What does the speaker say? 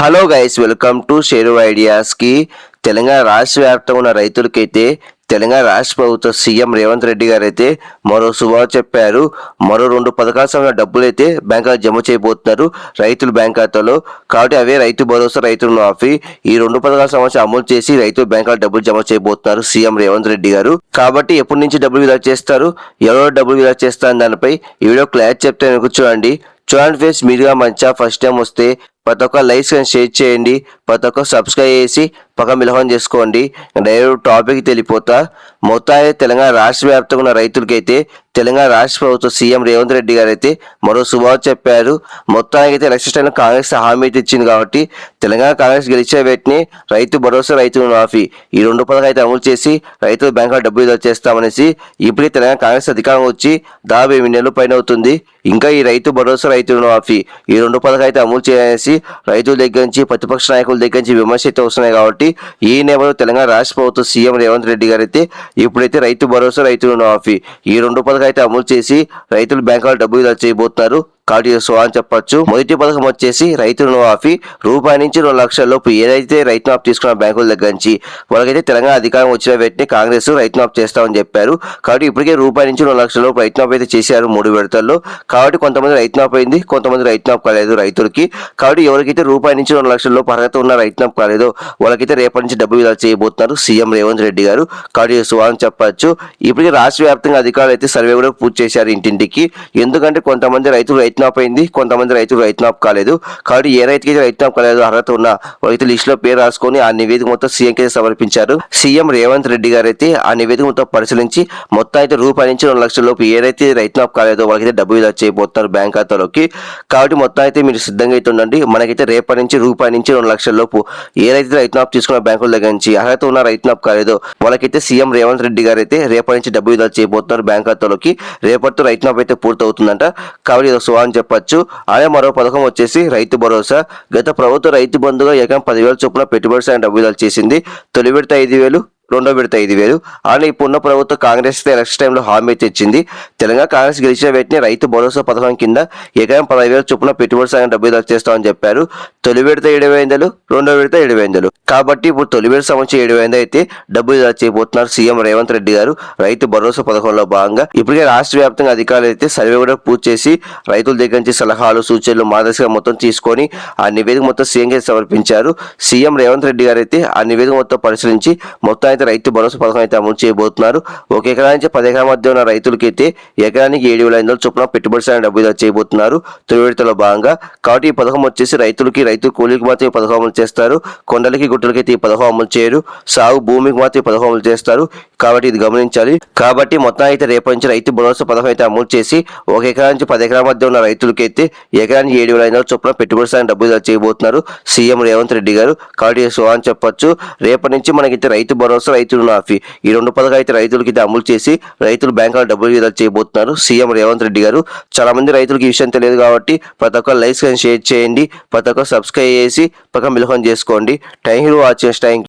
Hello guys welcome to Sheru ఐడియాస్కి Telangana రాష్ట్ర వ్యాప్తంగా ఉన్న రైతులకైతే తెలంగాణ రాష్ట్ర ప్రభుత్వ సీఎం రేవంత్ రెడ్డి గారు అయితే మరో శుభాలు చెప్పారు. మరో రెండు పథకాల సమయంలో డబ్బులు అయితే బ్యాంకులో జమ చేయబోతున్నారు రైతుల బ్యాంక్ ఖాతాలో. కాబట్టి అవే రైతు భరోసా రైతు మాఫీ. ఈ రెండు పథకాల సంవత్సరం అమలు చేసి రైతుల బ్యాంకులో డబ్బులు జమ చేయబోతున్నారు సీఎం రేవంత్ రెడ్డి గారు. కాబట్టి ఎప్పటి నుంచి డబ్బులు విడుదల చేస్తారు? ఎవరో డబ్బులు విడుదల చేస్తారు దానిపై ఈ వీడియో క్లారిటీ చెప్తే చూడండి. చూడండి ఫేస్ మీరుగా మంచిగా ఫస్ట్ టైం వస్తే ప్రతి ఒక్క లైక్స్ కానీ షేర్ చేయండి ప్రతి ఒక్క సబ్స్క్రైబ్ చేసి పక్క మిలహం చేసుకోండి. డైరెక్ట్ టాపిక్ తెలిపోతా మొత్తాన్ని తెలంగాణ రాష్ట్ర వ్యాప్తంగా ఉన్న రైతులకైతే తెలంగాణ రాష్ట్ర ప్రభుత్వ సీఎం రేవంత్ రెడ్డి గారు అయితే మరో శుభాలు చెప్పారు. మొత్తానికి అయితే ఎలక్షన్ టైంలో కాంగ్రెస్ హామీ ఇచ్చింది కాబట్టి తెలంగాణ కాంగ్రెస్ గెలిచే వెంటనే రైతు భరోసా రైతు మాఫీ. ఈ రెండు పథకాలు అయితే అమలు చేసి రైతుల బ్యాంకులో డబ్బులు చేస్తామనేసి ఇప్పటికే తెలంగాణ కాంగ్రెస్ అధికారం వచ్చి దాదాపు ఎనిమిది నెలల పైన అవుతుంది. ఇంకా ఈ రైతు భరోసా రైతు మాఫీ. ఈ రెండు పథకాలు అయితే అమలు చేయాలనేసి రైతుల దగ్గర నుంచి ప్రతిపక్ష నాయకుల దగ్గర నుంచి విమర్శ అయితే వస్తున్నాయి కాబట్టి ఈ నేపథ్యంలో తెలంగాణ రాష్ట్ర ప్రభుత్వ సీఎం రేవంత్ రెడ్డి గారు అయితే ఇప్పుడైతే రైతు భరోసా రైతు మాఫీ. ఈ రెండు పథకాలు అయితే అమలు చేసి రైతులు బ్యాంకులో డబ్బులు విడుదల చేయబోతున్నారు. కాబట్టి సో అని చెప్పొచ్చు. మొదటి పథకం వచ్చేసి రైతు రుణమాఫీ రూపాయి నుంచి రెండు లక్షల లోపు ఏదైతే రైతు మాఫ్ తీసుకున్న బ్యాంకుల దగ్గర నుంచి వాళ్ళకైతే తెలంగాణ అధికారం వచ్చిన వెంటనే కాంగ్రెస్ రైతు మాఫ్ చేస్తామని చెప్పారు. కాబట్టి ఇప్పటికే రూపాయి నుంచి రెండు లక్షల లోపు రైతు మాఫ్ అయితే చేశారు మూడు విడతల్లో. కాబట్టి కొంతమంది రైతు మాఫ్ అయింది కొంతమంది రైతు మాఫ్ కాలేదు రైతులకి. కాబట్టి ఎవరికైతే రూపాయి నుంచి రెండు లక్షల లోపు అర్హత ఉన్న రైతు మాఫ్ కాలేదో వాళ్ళకైతే రేపటి నుంచి డబ్బు విధాలు చేయబోతున్నారు సీఎం రేవంత్ రెడ్డి గారు. కాబట్టి సో అని చెప్పొచ్చు. ఇప్పటికే రాష్ట్ర వ్యాప్తంగా అధికారులు అయితే సర్వే కూడా పూర్తి చేశారు ఇంటింటికి. ఎందుకంటే కొంతమంది రైతులు రైతు మాఫ్ అయింది కొంతమంది రైతులు రైతు కాలేదు. కాబట్టి ఏ రైతుకి అయితే రైతు కాలేదు అర్హత ఉన్న రైతు లిస్ట్లో పేరు రాసుకొని ఆ నివేదిక మొత్తం సీఎం కి సమర్పించారు. సీఎం రేవంత్ రెడ్డి గారు అయితే ఆ నివేదిక మొత్తం పరిశీలించి మొత్తం అయితే రూపాయి నుంచి రెండు లక్షల లోపు ఏదైతే రైతు కాలేదో వాళ్ళకైతే డబ్బు విడుదల చేయబోతున్నారు బ్యాంక్ ఖాతాలోకి. కాబట్టి మొత్తం అయితే మీరు సిద్ధంగా అయితే ఉండండి. మనకైతే రేపటి నుంచి రూపాయి నుంచి రెండు లక్షల లోపు ఏదైతే రైతు తీసుకున్న బ్యాంకుల దగ్గర నుంచి అర్హత ఉన్న రైతు కాలేదో వాళ్ళకైతే సీఎం రేవంత్ రెడ్డి గారు అయితే రేపటి నుంచి డబ్బు విడుదల చేయబోతున్నారు బ్యాంక్ ఖాతాలోకి. రేపటితో రైతు అయితే పూర్తవుతుందంట. కాబట్టి ఇది అని చెప్పొచ్చు. అలాగే మరో పథకం వచ్చేసి రైతు భరోసా. గత ప్రభుత్వ రైతు బంధుగా ఏకం పదివేల చొప్పున పెట్టుబడి సాయం డబ్బు విడుదల చేసింది. తొలి విడత ఐదు వేలు. రెండో విడత ఐదు వేలు అలానే ఇప్పుడున్న ప్రభుత్వం కాంగ్రెస్ ఎలక్షన్ టైంలో హామీ తెచ్చింది. తెలంగాణ కాంగ్రెస్ గెలిచిన వెంటనే రైతు భరోసా పథకం కింద ఏకైనా పదహైదు వేల చొప్పున పెట్టుబడి సాయం డబ్బు విడుదల చేస్తామని చెప్పారు. తొలి విడత ఏడు వందలు రెండో విడత ఏడు వందలు కాబట్టి ఇప్పుడు తొలి విడత సంవత్సరం ఏడు వందలు అయితే డబ్బు విడుదల చేయబోతున్నారు సీఎం రేవంత్ రెడ్డి గారు. రైతు భరోసా పథకంలో భాగంగా ఇప్పటికే రాష్ట్ర వ్యాప్తంగా అధికారులు అయితే సర్వే కూడా పూర్తి చేసి రైతుల దగ్గర నుంచి సలహాలు సూచనలు మార్గదర్శకం మొత్తం తీసుకొని ఆ నివేదిక మొత్తం సీఎంకి సమర్పించారు. సీఎం రేవంత్ రెడ్డి గారు అయితే ఆ నివేదిక మొత్తం పరిశీలించి మొత్తం అయితే రైతు భరోసా పథకం అయితే అమలు చేయబోతున్నారు. ఒక ఎకరా నుంచి పది ఎకరాల మధ్య ఉన్న రైతులకి అయితే ఎకరానికి ఏడు వేల ఐదు వందల చొప్పున పెట్టుబడి సాయం డబ్బు చేయబోతున్నారు. తొలి విడతలో భాగంగా కాబట్టి ఈ పథకం వచ్చేసి రైతులకి రైతు కూలీకి మాత్రమే పథకం అమలు చేస్తారు. కొండలకి గుట్టలకి అయితే ఈ పథకం అమలు చేయరు. సాగు భూమికి మాత్రమే పథకం అమలు చేస్తారు. కాబట్టి ఇది గమనించాలి. కాబట్టి మొత్తం అయితే రేపటి నుంచి రైతు భరోసా పథకం అయితే అమలు చేసి ఒక ఎకరా నుంచి పది ఎకరాల మధ్య ఉన్న రైతులకి అయితే ఎకరానికి ఏడు వేల ఐదు వందల చొప్పున పెట్టుబడి సాయం డబ్బు చేయబోతున్నారు. సీఎం రేవంత్ రెడ్డి గారు. కాబట్టి సో అని చెప్పొచ్చు. రేపటి నుంచి మనకైతే రైతు భరోసా రైతు రుణమాఫీ ఈ రెండు పథకాలు అయితే రైతులకి అమలు చేసి రైతులు బ్యాంకులో డబ్బులు విడుదల చేయబోతున్నారు. సీఎం రేవంత్ రెడ్డి గారు చాలా మంది రైతులకు ఈ విషయం తెలియదు కాబట్టి ప్రతి ఒక్క లైక్స్ షేర్ చేయండి ప్రతి ఒక్క సబ్స్క్రైబ్ చేసి పక్కన మిలహం చేసుకోండి. Thank you watch thank